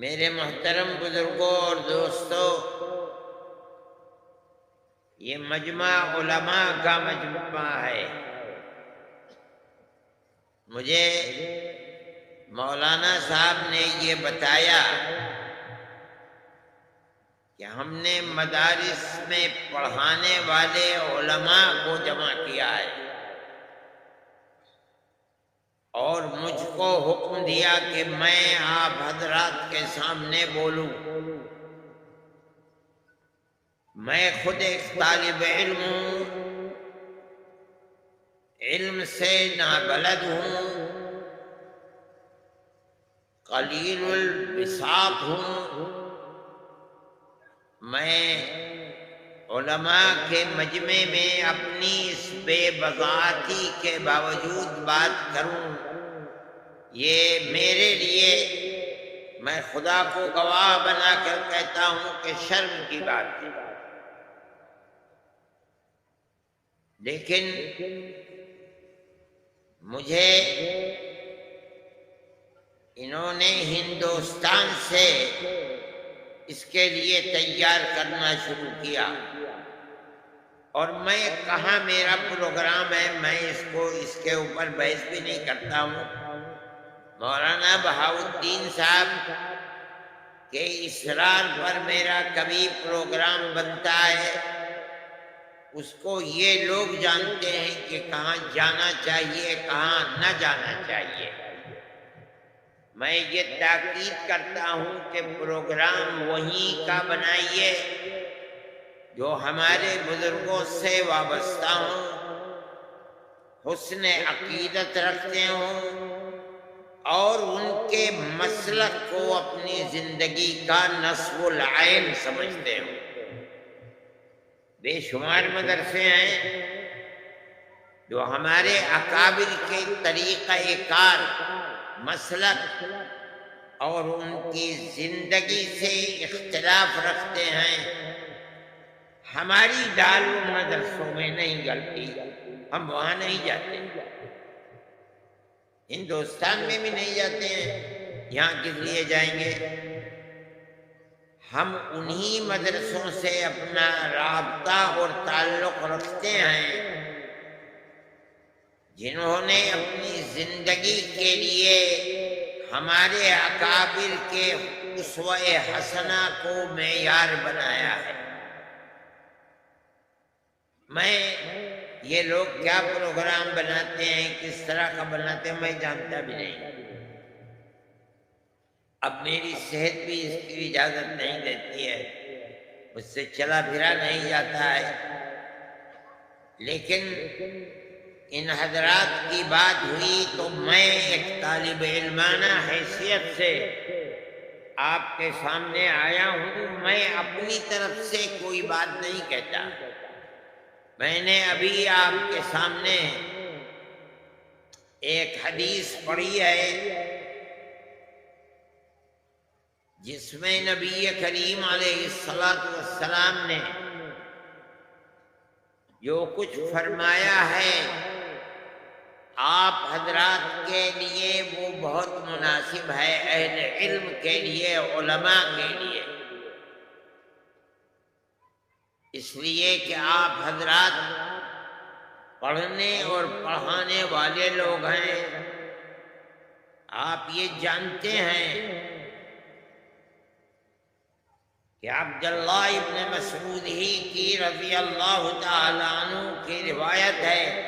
میرے محترم بزرگوں اور دوستوں، یہ مجمع علماء کا مجمع ہے۔ مجھے مولانا صاحب نے یہ بتایا کہ ہم نے مدارس میں پڑھانے والے علماء کو جمع کیا ہے۔ اور مجھ کو حکم دیا کہ میں آپ حضرات کے سامنے بولوں۔ میں خود ایک طالب علم ہوں۔ علم سے نابلد ہوں۔ قلیل البساط ہوں۔ میں علماء کے مجمع میں اپنی اس بے بغاتی کے باوجود بات کروں۔ یہ میرے لیے میں خدا کو گواہ بنا کر کہتا ہوں کہ شرم کی بات ہے۔ لیکن مجھے انہوں نے ہندوستان سے اس کے لیے تیار کرنا شروع کیا۔ اور میں کہاں میرا پروگرام ہے، میں اس کو، اس کے اوپر بحث بھی نہیں کرتا ہوں۔ مولانا بہاؤدین صاحب کے اسرار پر میرا کبھی پروگرام بنتا ہے، اس کو یہ لوگ جانتے ہیں کہ کہاں جانا چاہیے، کہاں نہ جانا چاہیے۔ میں یہ تاکید کرتا ہوں کہ پروگرام وہیں کا بنائیے۔ جو ہمارے بزرگوں سے وابستہ ہوں، حسن عقیدت رکھتے ہوں، اور ان کے مسلک کو اپنی زندگی کا نصب العین سمجھتے ہوں۔ بے شمار مدرسے ہیں جو ہمارے اکابر کے طریقہ کار، مسلک اور ان کی زندگی سے اختلاف رکھتے ہیں۔ ہماری ڈال مدرسوں میں نہیں گلتی، ہم وہاں نہیں جاتے۔ ہندوستان میں بھی نہیں جاتے ہیں، یہاں کس لیے جائیں گے؟ ہم انہی مدرسوں سے اپنا رابطہ اور تعلق رکھتے ہیں، جنہوں نے اپنی زندگی کے لیے ہمارے اکابر کے اسوہ حسنہ کو معیار بنایا ہے۔ میں یہ لوگ کیا پروگرام بناتے ہیں؟ کس طرح کا بناتے ہیں؟ میں جانتا بھی نہیں۔ اب میری صحت بھی اس کی اجازت نہیں دیتی ہے۔ مجھ سے چلا پھرا نہیں جاتا ہے۔ لیکن ان حضرات کی بات ہوئی تو میں ایک طالب علمانہ حیثیت سے آپ کے سامنے آیا ہوں۔ میں اپنی طرف سے کوئی بات نہیں کہتا۔ میں نے ابھی آپ کے سامنے ایک حدیث پڑھی ہے، جس میں نبی کریم علیہ السلام نے جو کچھ فرمایا ہے، آپ حضرات کے لیے وہ بہت مناسب ہے، اہل علم کے لیے، علماء کے لیے۔ اس لیے کہ آپ حضرات پڑھنے اور پڑھانے والے لوگ ہیں۔ آپ یہ جانتے ہیں کہ عبداللہ ابن مسعود ہی کی رضی اللہ تعالیٰ عنہ کی روایت ہے۔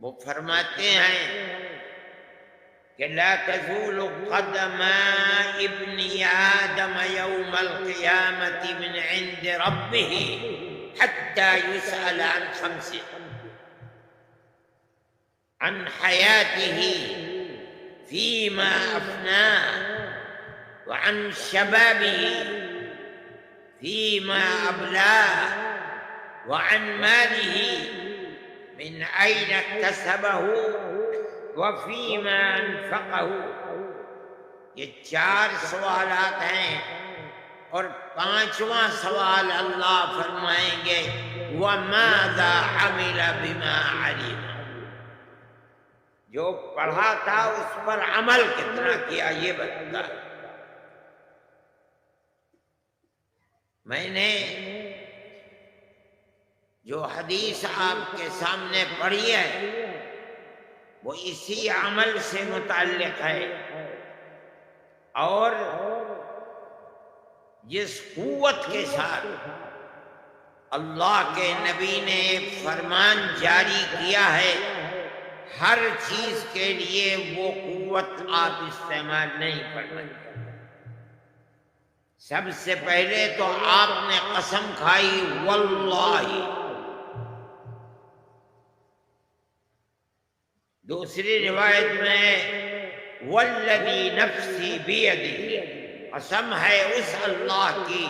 وہ فرماتے ہیں لا تزول قدم ابن آدم يوم القيامة من عند ربه حتى يسأل عن خمس عن حياته فيما أفناه وعن شبابه فيما أبلاه وعن ماله من أين اكتسبه وفیما انفقہ یہ چار سوالات ہیں اور پانچواں سوال اللہ فرمائیں گے۔ وَمَاذَا عَمِلَ بِمَا عَلِمَ۔ جو پڑھا تھا اس پر عمل کتنا کیا یہ بتا میں نے جو حدیث آپ کے سامنے پڑھی ہے وہ اسی عمل سے متعلق ہے۔ اور جس قوت کے ساتھ اللہ کے نبی نے فرمان جاری کیا ہے، ہر چیز کے لیے وہ قوت آپ استعمال نہیں کر کرنا سب سے پہلے تو آپ نے قسم کھائی، واللہ۔ دوسری روایت میں والذی نفسی بیدی، قسم ہے اس اللہ کی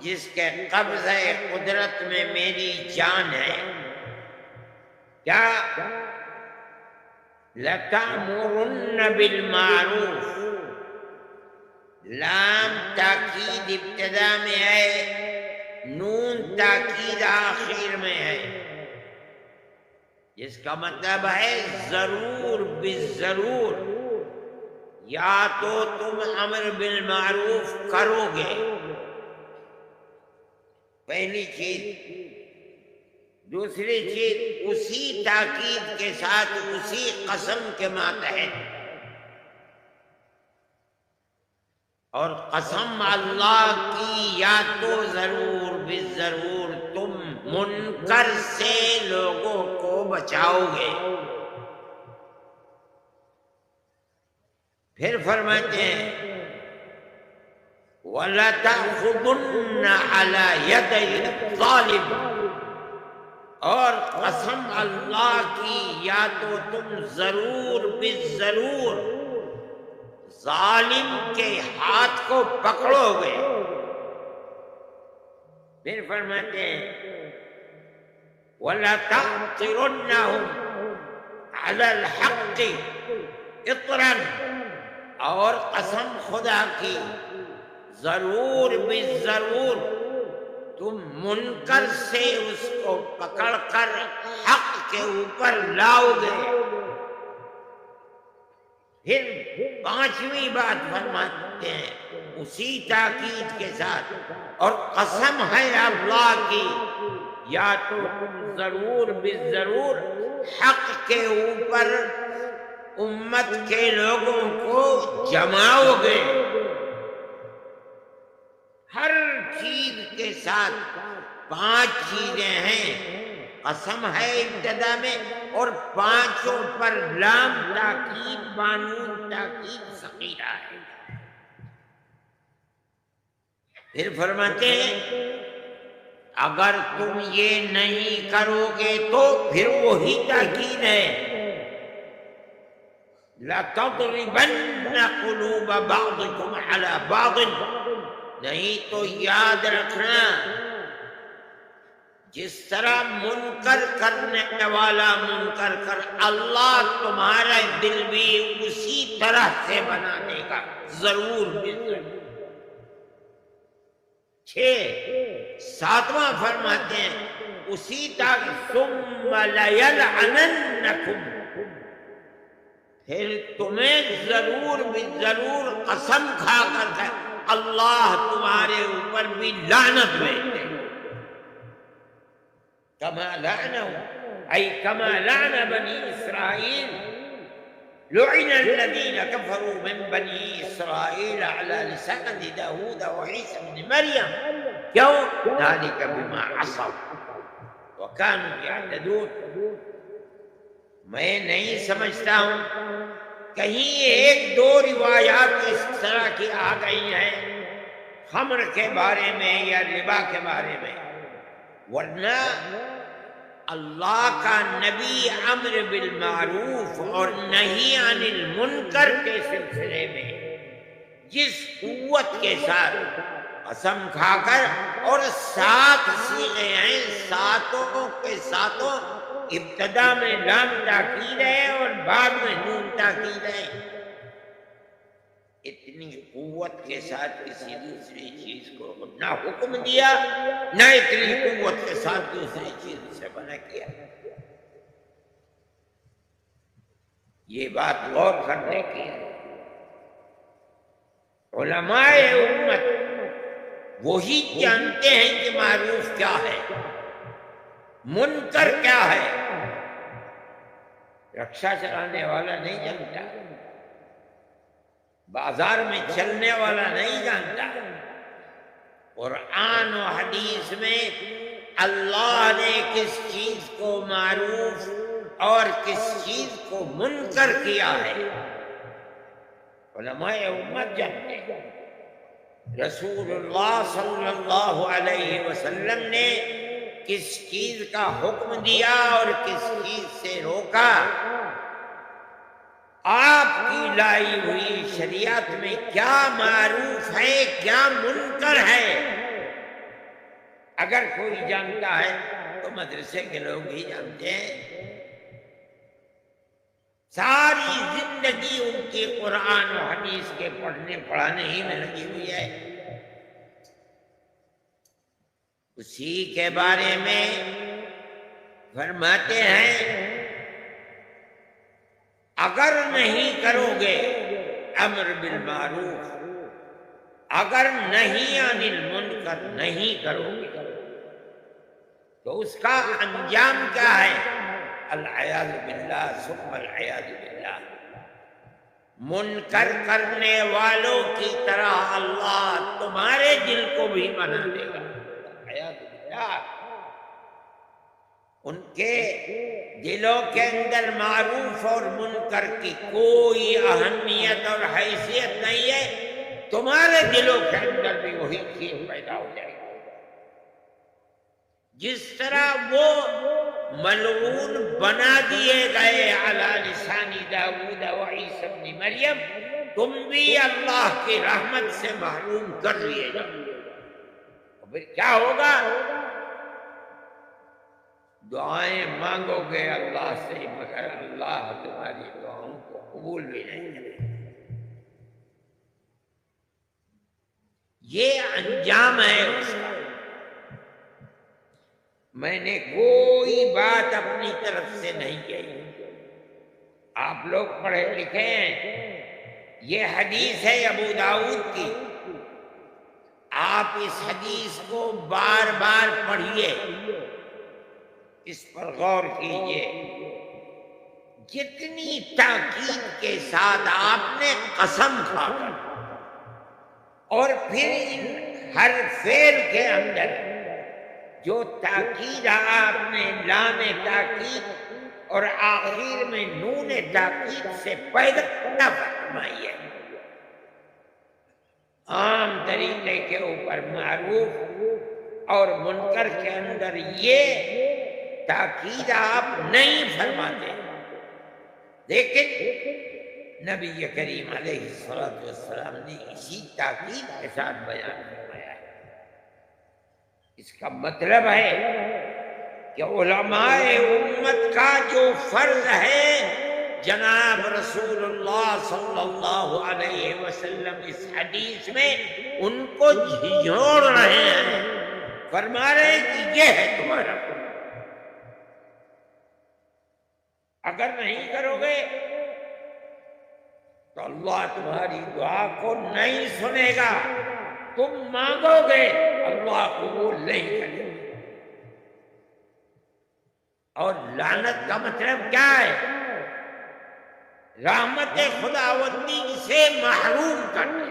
جس کے قبض قدرت میں میری جان ہے۔ کیا؟ لتعمرن بالمعروف۔ لام تاکید ابتدا میں ہے، نون تاکید آخر میں ہے۔ جس کا مطلب ہے ضرور ضرور۔ یا تو تم امر بالمعروف کرو گے۔ پہلی چیز۔ دوسری چیز، اسی تاکید کے ساتھ اسی قسم کے ماتحت۔ اور قسم اللہ کی، یا تو ضرور بھی ضرور تم منکر سے لوگوں کو بچاؤ گے پھر فرماتے ہیں وَلَتَأْخُذُنَّ عَلَى يَدَيْ الظَّالِمِ اور قسم اللہ کی، یا تو تم ضرور بھی ضرور ظالم کے ہاتھ کو پکڑو گے۔ من فرمته ولا تمطرنهم على الحق اطرا. أور قسم خدا کی ضرور بالضرور تم منکر سے اس کو پکڑ کر حق کے اوپر لاؤ گے پھر پانچویں بات فرماتے ہیں اسی تاکید کے ساتھ۔ اور قسم ہے اللہ کی، یا تو تم ضرور بھی ضرور حق کے اوپر امت کے لوگوں کو جماؤ گے۔ ہر چیز کے ساتھ پانچ چیزیں ہیں۔ قسم ہے ابتدا میں اور پانچوں پر لام تاکید بانون تاکید سقیرہ ہے۔ پھر فرماتے ہیں، اگر تم یہ نہیں کرو گے تو پھر وہی تاکید ہے۔ لَتَضْرِبَنَّ قُلُوبَ بَعْضِكُمْ عَلَى بَعْضٍ۔ نہیں تو یاد رکھنا، جس طرح منکر کرنے والا منکر کر اللہ تمہارا دل بھی اسی طرح سے بنا دے گا۔ ضرور چھ ساتواں فرماتے ہیں، اسی تک ثم لیلعننکم پھر تمہیں ضرور بھی ضرور قسم کھا کر اللہ تمہارے اوپر بھی لعنت بھیج دے كما لعنوا أي كما لعن بني إسرائيل لعن الذين كفروا من بني إسرائيل على لسان داود وعيسى بن مريم. كيف ذلك بما عصوا وكانوا يعتدون. میں نہیں سمجھتا ہوں کہیں ایک دو روایات اس طرح کی آ گئی ہیں خمر کے بارے میں یا ربا کے بارے میں ورنہ اللہ کا نبی امر بالمعروف اور نہیں عن المنکر کے سلسلے میں جس قوت کے ساتھ قسم کھا کر اور سات سیغے ہیں، ساتوں کے ساتوں ابتدا میں لام تاکید ہے اور بعد میں نون تاکید ہے۔ اتنی قوت کے ساتھ کسی دوسری چیز کو نہ حکم دیا نہ اتنی قوت کے ساتھ دوسری چیز سے بنا کیا۔ یہ بات غور کرنے کی ہے۔ علماء امت وہی جانتے ہیں کہ معروف کیا ہے منکر کیا ہے۔ رکشا چلانے والا نہیں جانتا۔ بازار میں چلنے والا نہیں جانتا۔ قرآن و حدیث میں اللہ نے کس چیز کو معروف اور کس چیز کو منکر کیا ہے؟ علماء امت جانتے ہیں۔ رسول اللہ صلی اللہ علیہ وسلم نے کس چیز کا حکم دیا اور کس چیز سے روکا؟ آپ کی لائی ہوئی شریعت میں کیا معروف ہے، کیا منکر ہے؟ اگر کوئی جانتا ہے تو مدرسے کے لوگ ہی جانتے ہیں۔ ساری زندگی ان کی قرآن و حدیث کے پڑھنے، پڑھانے ہی میں لگی ہوئی ہے۔ اسی کے بارے میں فرماتے ہیں اگر نہیں کرو گے، امر بالمعروف۔ اگر نہیں انل منکر نہیں کرو گے۔ تو اس کا انجام کیا ہے؟ العیاذ باللہ، ثم العیاذ باللہ۔ منکر کرنے والوں کی طرح اللہ تمہارے دل کو بھی بنا دے گا۔ ان کے دلوں کے اندر معروف اور منکر کی کوئی اہمیت اور حیثیت نہیں ہے، تمہارے دلوں کے اندر بھی وہی چیز پیدا ہو جائے گی۔ جس طرح وہ ملعون بنا دیے گئے علی لسانی داود و عیسی ابن مریم، تم بھی اللہ کی رحمت سے محروم کر لیے جاؤ پھر کیا ہوگا؟ دعائیں مانگو گے اللہ سے، مگر اللہ تمہاری دعاؤں کو قبول بھی نہیں کرے۔ یہ انجام ہے اس کا۔ میں نے کوئی بات اپنی طرف سے نہیں کہی۔ آپ لوگ پڑھے لکھے ہیں۔ یہ حدیث ہے ابو داود کی۔ آپ اس حدیث کو بار بار پڑھیے۔ اس پر غور کیجیے۔ جتنی تاکید کے ساتھ آپ نے قسم کھا کر اور پھر ان ہر فیل کے اندر جو تاکید آپ نے لام تاکید اور آخر میں نون تاکید سے پیدا فرمائی ہے عام طریقے کے اوپر معروف اور منکر کے اندر یہ تاکید آپ نہیں فرماتے۔ لیکن نبی کریم علیہ السلام نے اسی تاکید کے ساتھ بیان فرمایا ہے۔ اس کا مطلب ہے کہ علماء امت کا جو فرض ہے، جناب رسول اللہ صلی اللہ علیہ وسلم اس حدیث میں ان کو جھجھوڑ رہے ہیں۔ فرما رہے ہیں کہ یہ ہے تمہارا اگر نہیں کرو گے تو اللہ تمہاری دعا کو نہیں سنے گا۔ تم مانگو گے، اللہ کو وہ نہیں کرے اور لانت کا مطلب کیا ہے؟ رحمت خداوندی سے محروم کرنے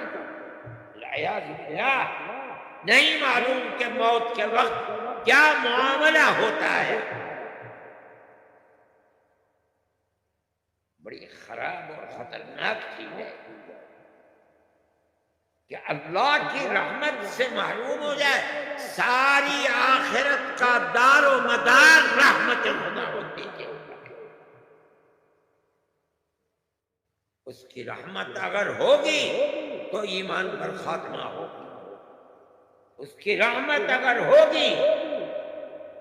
نہیں معلوم کہ موت کے وقت کیا معاملہ ہوتا ہے۔ بڑی خراب اور خطرناک چیز ہے۔ کہ اللہ کی رحمت سے محروم ہو جائے، ساری آخرت کا دار و مدار رحمت خداوندی کے اس کی رحمت اگر ہوگی تو ایمان پر خاتمہ ہوگی۔ اس کی رحمت اگر ہوگی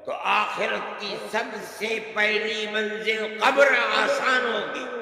تو آخرت کی سب سے پہلی منزل قبر آسان ہوگی۔